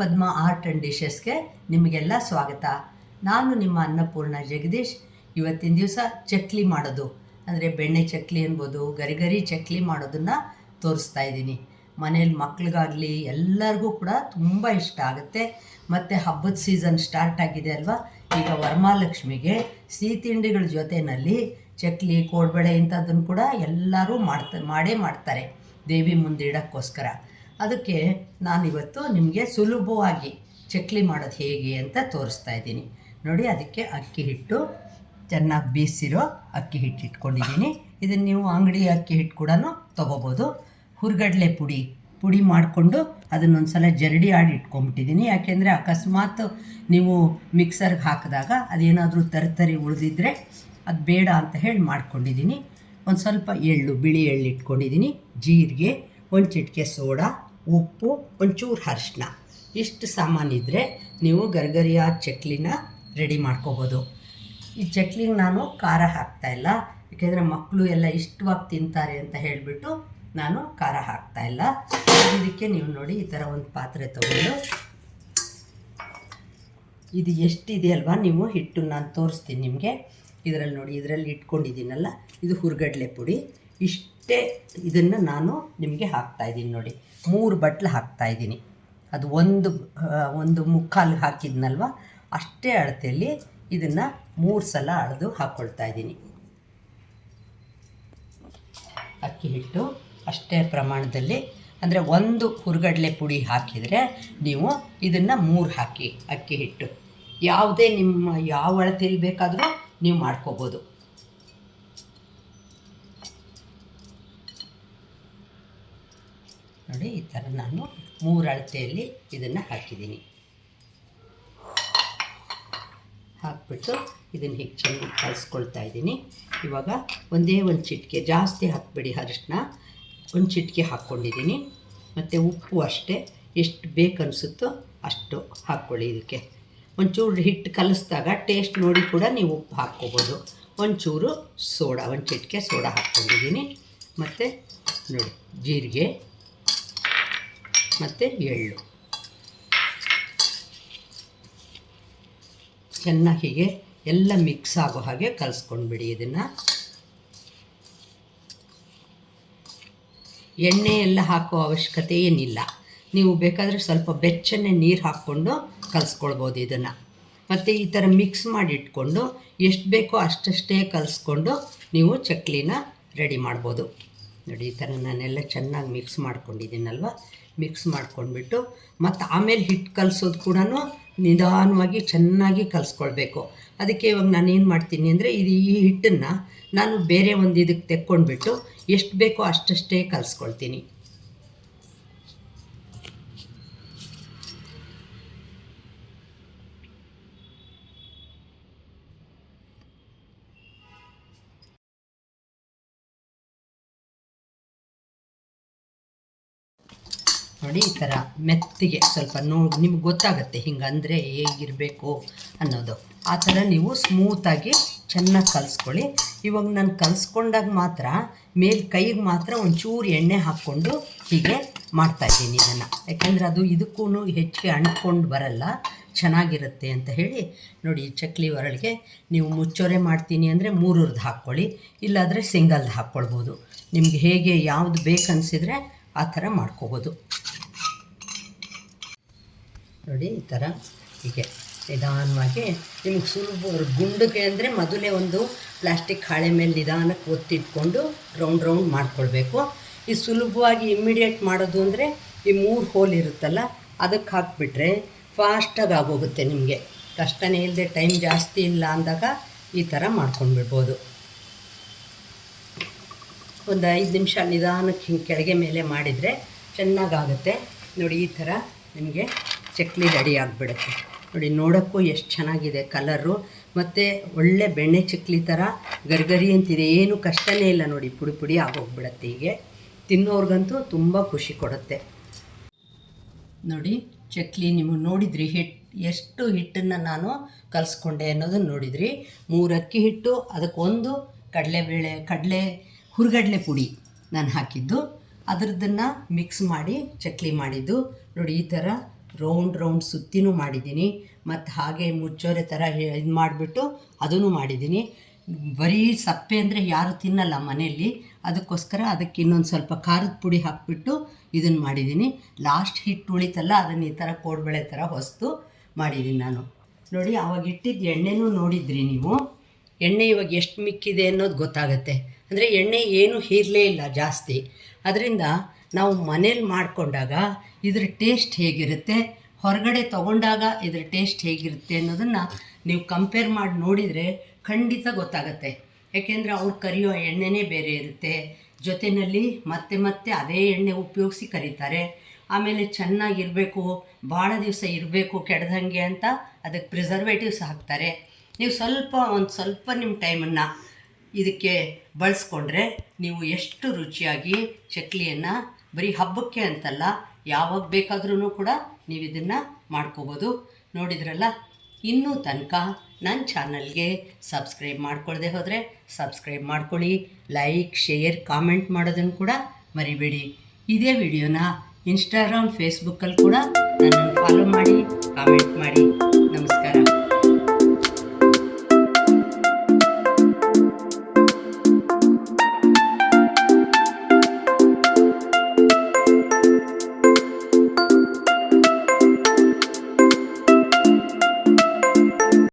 Padma art and ಡಿಶಸ್ಗೆ ನಿಮಗೆಲ್ಲ ಸ್ವಾಗತ. ನಾನು ನಿಮ್ಮ ಅನ್ನಪೂರ್ಣ ಜಗದೀಶ್. ಇವತ್ತಿನ ದಿವಸ ಚಕ್ಲಿ ಮಾಡೋದು. ಅಂದರೆ ಬೆಣ್ಣೆ ಚಕ್ಲಿ ಅನ್ಬೋದು ಗರಿ ಗರಿ ಚಕ್ಲಿ ಮಾಡೋದನ್ನು ತೋರಿಸ್ತಾ ಇದ್ದೀನಿ. ಮನೇಲಿ ಮಕ್ಳಿಗಾಗಲಿ ಎಲ್ಲರಿಗೂ ಕೂಡ ತುಂಬ ಇಷ್ಟ ಆಗುತ್ತೆ. ಮತ್ತು ಹಬ್ಬದ ಸೀಸನ್ ಸ್ಟಾರ್ಟ್ ಆಗಿದೆ ಅಲ್ವಾ? ಈಗ ವರಮಹಾಲಕ್ಷ್ಮಿಗೆ ಸಿಹಿ ತಿಂಡಿಗಳ ಜೊತೆಯಲ್ಲಿ ಚಕ್ಲಿ, ಕೋಡ್ಬಳೆ ಇಂಥದ್ದನ್ನು ಕೂಡ ಎಲ್ಲರೂ ಮಾಡ್ತಾ, ಮಾಡೇ ಮಾಡ್ತಾರೆ. ದೇವಿ ಮುಂದೆ ಇಡೋಕ್ಕೋಸ್ಕರ ಅದಕ್ಕೆ ನಾನಿವತ್ತು ನಿಮಗೆ ಸುಲಭವಾಗಿ ಚಕ್ಲಿ ಮಾಡೋದು ಹೇಗೆ ಅಂತ ತೋರಿಸ್ತಾ ಇದ್ದೀನಿ. ನೋಡಿ, ಅದಕ್ಕೆ ಅಕ್ಕಿ ಹಿಟ್ಟು, ಚೆನ್ನಾಗಿ ಬೀಸಿರೋ ಅಕ್ಕಿ ಹಿಟ್ಟು ಇಟ್ಕೊಂಡಿದ್ದೀನಿ. ಇದನ್ನು ನೀವು ಅಂಗಡಿ ಅಕ್ಕಿ ಹಿಟ್ಟು ಕೂಡ ತೊಗೋಬೋದು. ಹುರ್ಗಡ್ಲೆ ಪುಡಿ ಪುಡಿ ಮಾಡಿಕೊಂಡು ಅದನ್ನೊಂದು ಸಲ ಜರಡಿ ಆಡಿ ಇಟ್ಕೊಂಬಿಟ್ಟಿದ್ದೀನಿ. ಯಾಕೆಂದರೆ ಅಕಸ್ಮಾತ್ ನೀವು ಮಿಕ್ಸರ್ಗೆ ಹಾಕಿದಾಗ ಅದೇನಾದರೂ ತರತರಿ ಉಳಿದಿದ್ರೆ ಅದು ಬೇಡ ಅಂತ ಹೇಳಿ ಮಾಡ್ಕೊಂಡಿದ್ದೀನಿ. ಒಂದು ಸ್ವಲ್ಪ ಎಳ್ಳು, ಬಿಳಿ ಎಳ್ಳು ಇಟ್ಕೊಂಡಿದ್ದೀನಿ. ಜೀರಿಗೆ, ಒಂದು ಚಿಟಿಕೆ ಸೋಡಾ ಉಪ್ಪು, ಒಂಚೂರು ಅರಿಶಿನ ಇಷ್ಟು ಸಾಮಾನಿದ್ರೆ ನೀವು ಗರ್ಗರಿಯ ಚಕ್ಲಿನ ರೆಡಿ ಮಾಡ್ಕೋಬೋದು. ಈ ಚಕ್ಲಿಗೆ ನಾನು ಖಾರ ಹಾಕ್ತಾಯಿಲ್ಲ ಯಾಕೆಂದರೆ ಮಕ್ಕಳು ಎಲ್ಲ ಇಷ್ಟವಾಗಿ ತಿಂತಾರೆ ಅಂತ ಹೇಳಿಬಿಟ್ಟು ನಾನು ಖಾರ ಹಾಕ್ತಾಯಿಲ್ಲ ಇದಕ್ಕೆ ನೀವು ನೋಡಿ ಈ ಥರ ಒಂದು ಪಾತ್ರೆ ತೊಗೊಂಡು. ಇದು ಎಷ್ಟಿದೆ ಅಲ್ವಾ? ನೀವು ಹಿಟ್ಟು ನಾನು ತೋರಿಸ್ತೀನಿ ನಿಮಗೆ. ಇದರಲ್ಲಿ ನೋಡಿ, ಇದರಲ್ಲಿ ಇಟ್ಕೊಂಡಿದ್ದೀನಲ್ಲ, ಇದು ಹುರ್ಗಡ್ಲೆ ಪುಡಿ. ಇಷ್ಟೇ ಇದನ್ನು ನಾನು ನಿಮಗೆ ಹಾಕ್ತಾಯಿದ್ದೀನಿ ನೋಡಿ. ಮೂರು ಬಟ್ಲು ಹಾಕ್ತಾಯಿದ್ದೀನಿ ಅದು ಒಂದು ಒಂದು ಮುಕ್ಕಾಲು ಹಾಕಿದ್ನಲ್ವ? ಅಷ್ಟೇ ಅಳತೆಯಲ್ಲಿ ಇದನ್ನು ಮೂರು ಸಲ ಅಳೆದು ಹಾಕ್ಕೊಳ್ತಾ ಇದ್ದೀನಿ. ಅಕ್ಕಿ ಹಿಟ್ಟು ಅಷ್ಟೇ ಪ್ರಮಾಣದಲ್ಲಿ, ಅಂದರೆ ಒಂದು ಹುರ್ಗಡ್ಲೆ ಪುಡಿ ಹಾಕಿದರೆ ನೀವು ಇದನ್ನು ಮೂರು ಹಾಕಿ ಅಕ್ಕಿ ಹಿಟ್ಟು. ಯಾವುದೇ ನಿಮ್ಮ, ಯಾವ ಅಳತೆಯಲ್ಲಿ ಬೇಕಾದರೂ ನೀವು ಮಾಡ್ಕೋಬೋದು. ನೋಡಿ, ಈ ಥರ ನಾನು ಮೂರು ಅಳತೆಯಲ್ಲಿ ಇದನ್ನು ಹಾಕಿದ್ದೀನಿ. ಹಾಕ್ಬಿಟ್ಟು ಇದನ್ನು ಹೀಗೆ ಚೆನ್ನಾಗಿ ಕಲಿಸ್ಕೊಳ್ತಾ ಇದ್ದೀನಿ. ಇವಾಗ ಒಂದೇ ಒಂದು ಚಿಟಿಕೆ, ಜಾಸ್ತಿ ಹಾಕ್ಬೇಡಿ ಅರಿಶಿನ, ಒಂದು ಚಿಟಿಕೆ ಹಾಕ್ಕೊಂಡಿದ್ದೀನಿ. ಮತ್ತು ಉಪ್ಪು ಅಷ್ಟೇ, ಎಷ್ಟು ಬೇಕನ್ನಿಸುತ್ತೋ ಅಷ್ಟು ಹಾಕ್ಕೊಳ್ಳಿ ಇದಕ್ಕೆ. ಒಂಚೂರು ಹಿಟ್ಟು ಕಲಿಸಿದಾಗ ಟೇಸ್ಟ್ ನೋಡಿ ಕೂಡ ನೀವು ಉಪ್ಪು ಹಾಕ್ಕೋಬೋದು. ಒಂಚೂರು ಸೋಡಾ, ಒಂದು ಚಿಟಿಕೆ ಸೋಡಾ ಹಾಕ್ಕೊಂಡಿದ್ದೀನಿ. ಮತ್ತು ನೋಡಿ, ಜೀರಿಗೆ ಮತ್ತು ಎಳ್ಳು. ಚೆನ್ನಾಗಿ ಹೀಗೆ ಎಲ್ಲ ಮಿಕ್ಸ್ ಆಗೋ ಹಾಗೆ ಕಲಿಸ್ಕೊಂಡ್ಬಿಡಿ ಇದನ್ನು. ಎಣ್ಣೆ ಎಲ್ಲ ಹಾಕೋ ಅವಶ್ಯಕತೆ ಏನಿಲ್ಲ. ನೀವು ಬೇಕಾದರೆ ಸ್ವಲ್ಪ ಬೆಚ್ಚನೆ ನೀರು ಹಾಕ್ಕೊಂಡು ಕಲಿಸ್ಕೊಳ್ಬೋದು ಇದನ್ನು. ಮತ್ತು ಈ ಥರ ಮಿಕ್ಸ್ ಮಾಡಿ ಇಟ್ಕೊಂಡು ಎಷ್ಟು ಬೇಕೋ ಅಷ್ಟಷ್ಟೇ ಕಲಿಸ್ಕೊಂಡು ನೀವು ಚಕ್ಲಿನ ರೆಡಿ ಮಾಡ್ಬೋದು. ನೋಡಿ ಈ ಥರ ನಾನೆಲ್ಲ ಚೆನ್ನಾಗಿ ಮಿಕ್ಸ್ ಮಾಡ್ಕೊಂಡಿದ್ದೀನಲ್ವ? ಮಿಕ್ಸ್ ಮಾಡ್ಕೊಂಡ್ಬಿಟ್ಟು, ಮತ್ತು ಆಮೇಲೆ ಹಿಟ್ಟು ಕಲಿಸೋದು ಕೂಡ ನಿಧಾನವಾಗಿ ಚೆನ್ನಾಗಿ ಕಲಿಸ್ಕೊಳ್ಬೇಕು. ಅದಕ್ಕೆ ಇವಾಗ ನಾನು ಏನು ಮಾಡ್ತೀನಿ ಅಂದರೆ, ಇದು ಈ ಹಿಟ್ಟನ್ನು ನಾನು ಬೇರೆ ಒಂದು ಇದಕ್ಕೆ ತೆಕ್ಕೊಂಡ್ಬಿಟ್ಟು, ಎಷ್ಟು ಬೇಕೋ ಅಷ್ಟಷ್ಟೇ ಕಲಿಸ್ಕೊಳ್ತೀನಿ. ನೋಡಿ, ಈ ಥರ ಮೆತ್ತಿಗೆ ಸ್ವಲ್ಪ ನೋ, ನಿಮ್ಗೆ ಗೊತ್ತಾಗುತ್ತೆ ಹಿಂಗಂದರೆ ಹೇಗಿರಬೇಕು ಅನ್ನೋದು. ಆ ಥರ ನೀವು ಸ್ಮೂತಾಗಿ ಚೆನ್ನಾಗಿ ಕಲಿಸ್ಕೊಳ್ಳಿ. ಇವಾಗ ನಾನು ಕಲಿಸ್ಕೊಂಡಾಗ ಮಾತ್ರ, ಮೇಲೆ ಕೈಗೆ ಮಾತ್ರ ಒಂಚೂರು ಎಣ್ಣೆ ಹಾಕ್ಕೊಂಡು ಹೀಗೆ ಮಾಡ್ತಾಯಿದ್ದೀನಿ ಇದನ್ನು. ಯಾಕೆಂದರೆ ಅದು ಇದಕ್ಕೂ ಹೆಚ್ಚಿಗೆ ಅಂಟ್ಕೊಂಡು ಬರಲ್ಲ, ಚೆನ್ನಾಗಿರುತ್ತೆ ಅಂತ ಹೇಳಿ. ನೋಡಿ ಚಕ್ಲಿ ಒರಳಿಗೆ ನೀವು ಮುಚ್ಚೋರೆ ಮಾಡ್ತೀನಿ ಅಂದರೆ ಮೂರರದ್ದು ಹಾಕ್ಕೊಳ್ಳಿ. ಇಲ್ಲಾದರೆ ಸಿಂಗಲ್ದು ಹಾಕ್ಕೊಳ್ಬೋದು. ನಿಮ್ಗೆ ಹೇಗೆ ಯಾವುದು ಬೇಕನ್ಸಿದ್ರೆ ಆ ಥರ ಮಾಡ್ಕೋಬೋದು. ನೋಡಿ, ಈ ಥರ ಹೀಗೆ ನಿಧಾನವಾಗಿ ನಿಮಗೆ ಸುಲಭ ಗುಂಡಿಗೆ ಅಂದರೆ ಮೊದಲೇ ಒಂದು ಪ್ಲಾಸ್ಟಿಕ್ ಹಾಳೆ ಮೇಲೆ ನಿಧಾನಕ್ಕೆ ಒತ್ತಿಟ್ಕೊಂಡು ರೌಂಡ್ ರೌಂಡ್ ಮಾಡ್ಕೊಳ್ಬೇಕು. ಈ ಸುಲಭವಾಗಿ ಇಮ್ಮಿಡಿಯೇಟ್ ಮಾಡೋದು ಅಂದರೆ ಈ ಮೂರು ಹೋಲ್ ಇರುತ್ತಲ್ಲ, ಅದಕ್ಕೆ ಹಾಕ್ಬಿಟ್ರೆ ಫಾಸ್ಟಾಗಿ ಆಗೋಗುತ್ತೆ ನಿಮಗೆ. ಕಷ್ಟನೇ ಇಲ್ಲದೆ ಟೈಮ್ ಜಾಸ್ತಿ ಇಲ್ಲ ಅಂದಾಗ ಈ ಥರ ಮಾಡ್ಕೊಂಡ್ಬಿಡ್ಬೋದು. ಒಂದು ಐದು ನಿಮಿಷ ನಿಧಾನಕ್ಕೆ ಹಿಂಗೆ ಕೆಳಗೆ ಮೇಲೆ ಮಾಡಿದರೆ ಚೆನ್ನಾಗಾಗುತ್ತೆ. ನೋಡಿ, ಈ ಥರ ನಿಮಗೆ ಚಕ್ಲಿ ರೆಡಿ ಆಗಿಬಿಡುತ್ತೆ. ನೋಡಿ, ನೋಡೋಕ್ಕೂ ಎಷ್ಟು ಚೆನ್ನಾಗಿದೆ ಕಲರು. ಮತ್ತು ಒಳ್ಳೆ ಬೆಣ್ಣೆ ಚಕ್ಲಿ ಥರ ಗರ್ಗರಿ ಅಂತಿದೆ. ಏನು ಕಷ್ಟನೇ ಇಲ್ಲ ನೋಡಿ, ಪುಡಿ ಪುಡಿ ಆಗೋಗ್ಬಿಡತ್ತೆ ಹೀಗೆ. ತಿನ್ನೋರ್ಗಂತೂ ತುಂಬ ಖುಷಿ ಕೊಡುತ್ತೆ. ನೋಡಿ, ಚಕ್ಲಿ ನೀವು ನೋಡಿದ್ರಿ ಹಿಟ್ಟು ಎಷ್ಟು ಹಿಟ್ಟನ್ನು ನಾನು ಕಲಿಸ್ಕೊಂಡೆ ಅನ್ನೋದನ್ನು ನೋಡಿದ್ರಿ. ಮೂರು ಅಕ್ಕಿ ಹಿಟ್ಟು, ಅದಕ್ಕೊಂದು ಕಡಲೆಬೇಳೆ, ಕಡಲೆ ಹುರ್ಗಡ್ಲೆ ಪುಡಿ ನಾನು ಹಾಕಿದ್ದು. ಅದರದ್ದನ್ನು ಮಿಕ್ಸ್ ಮಾಡಿ ಚಕ್ಲಿ ಮಾಡಿದ್ದು. ನೋಡಿ, ಈ ಥರ ರೌಂಡ್ ರೌಂಡ್ ಸುತ್ತಿನೂ ಮಾಡಿದ್ದೀನಿ. ಮತ್ತು ಹಾಗೆ ಮುಚ್ಚೋರೆ ಥರ ಇದು ಮಾಡಿಬಿಟ್ಟು ಅದನ್ನು ಮಾಡಿದ್ದೀನಿ. ಬರೀ ಸಪ್ಪೆ ಅಂದರೆ ಯಾರು ತಿನ್ನಲ್ಲ ಮನೆಯಲ್ಲಿ. ಅದಕ್ಕೋಸ್ಕರ ಅದಕ್ಕೆ ಇನ್ನೊಂದು ಸ್ವಲ್ಪ ಖಾರದ ಪುಡಿ ಹಾಕಿಬಿಟ್ಟು ಇದನ್ನು ಮಾಡಿದ್ದೀನಿ. ಲಾಸ್ಟ್ ಹಿಟ್ಟು ಉಳಿತಲ್ಲ, ಅದನ್ನು ಈ ಥರ ಕೋಡ್ಬಳೆ ಥರ ಹೊಸ್ತು ಮಾಡಿದ್ದೀನಿ ನಾನು. ನೋಡಿ ಆವಾಗ ಇಟ್ಟಿದ್ದ ಎಣ್ಣೆನೂ ನೋಡಿದ್ರಿ ನೀವು? ಎಣ್ಣೆ ಇವಾಗ ಎಷ್ಟು ಮಿಕ್ಕಿದೆ ಅನ್ನೋದು ಗೊತ್ತಾಗುತ್ತೆ. ಅಂದರೆ ಎಣ್ಣೆ ಏನು ಹೀರಲೇ ಇಲ್ಲ ಜಾಸ್ತಿ. ಅದರಿಂದ ನಾವು ಮನೇಲಿ ಮಾಡಿಕೊಂಡಾಗ ಇದ್ರ ಟೇಸ್ಟ್ ಹೇಗಿರುತ್ತೆ, ಹೊರಗಡೆ ತಗೊಂಡಾಗ ಇದ್ರ ಟೇಸ್ಟ್ ಹೇಗಿರುತ್ತೆ ಅನ್ನೋದನ್ನು ನೀವು ಕಂಪೇರ್ ಮಾಡಿ ನೋಡಿದರೆ ಖಂಡಿತ ಗೊತ್ತಾಗುತ್ತೆ. ಯಾಕೆಂದರೆ ಅವ್ರು ಕರಿಯೋ ಎಣ್ಣೆನೇ ಬೇರೆ ಇರುತ್ತೆ. ಜೊತೆಯಲ್ಲಿ ಮತ್ತೆ ಮತ್ತೆ ಅದೇ ಎಣ್ಣೆ ಉಪಯೋಗಿಸಿ ಕರೀತಾರೆ. ಆಮೇಲೆ ಚೆನ್ನಾಗಿರಬೇಕು, ಭಾಳ ದಿವಸ ಇರಬೇಕು ಕೆಡ್ದಂಗೆ ಅಂತ ಅದಕ್ಕೆ ಪ್ರಿಸರ್ವೇಟಿವ್ಸ್ ಹಾಕ್ತಾರೆ. ನೀವು ಸ್ವಲ್ಪ ಒಂದು ಸ್ವಲ್ಪ ನಿಮ್ಮ ಟೈಮನ್ನು ಇದಕ್ಕೆ ಬಳಸ್ಕೊಂಡ್ರೆ ನೀವು ಎಷ್ಟು ರುಚಿಯಾಗಿ ಚಕ್ಲಿಯನ್ನು ಬರೀ ಹಬ್ಬಕ್ಕೆ ಅಂತಲ್ಲ, ಯಾವಾಗ ಬೇಕಾದ್ರೂ ಕೂಡ ನೀವು ಇದನ್ನು ಮಾಡ್ಕೋಬೋದು. ನೋಡಿದ್ರಲ್ಲ? ಇನ್ನೂ ತನಕ ನನ್ನ ಚಾನಲ್ಗೆ ಸಬ್ಸ್ಕ್ರೈಬ್ ಮಾಡ್ಕೊಳ್ಳದೆ ಹೋದರೆ ಸಬ್ಸ್ಕ್ರೈಬ್ ಮಾಡ್ಕೊಳ್ಳಿ, ಲೈಕ್, ಶೇರ್, ಕಾಮೆಂಟ್ ಮಾಡೋದನ್ನು ಕೂಡ ಮರಿಬೇಡಿ. ಇದೇ ವಿಡಿಯೋನ ಇನ್ಸ್ಟಾಗ್ರಾಮ್, ಫೇಸ್ಬುಕ್ಕಲ್ಲಿ ಕೂಡ ನನ್ನನ್ನು ಫಾಲೋ ಮಾಡಿ, ಕಾಮೆಂಟ್ ಮಾಡಿ.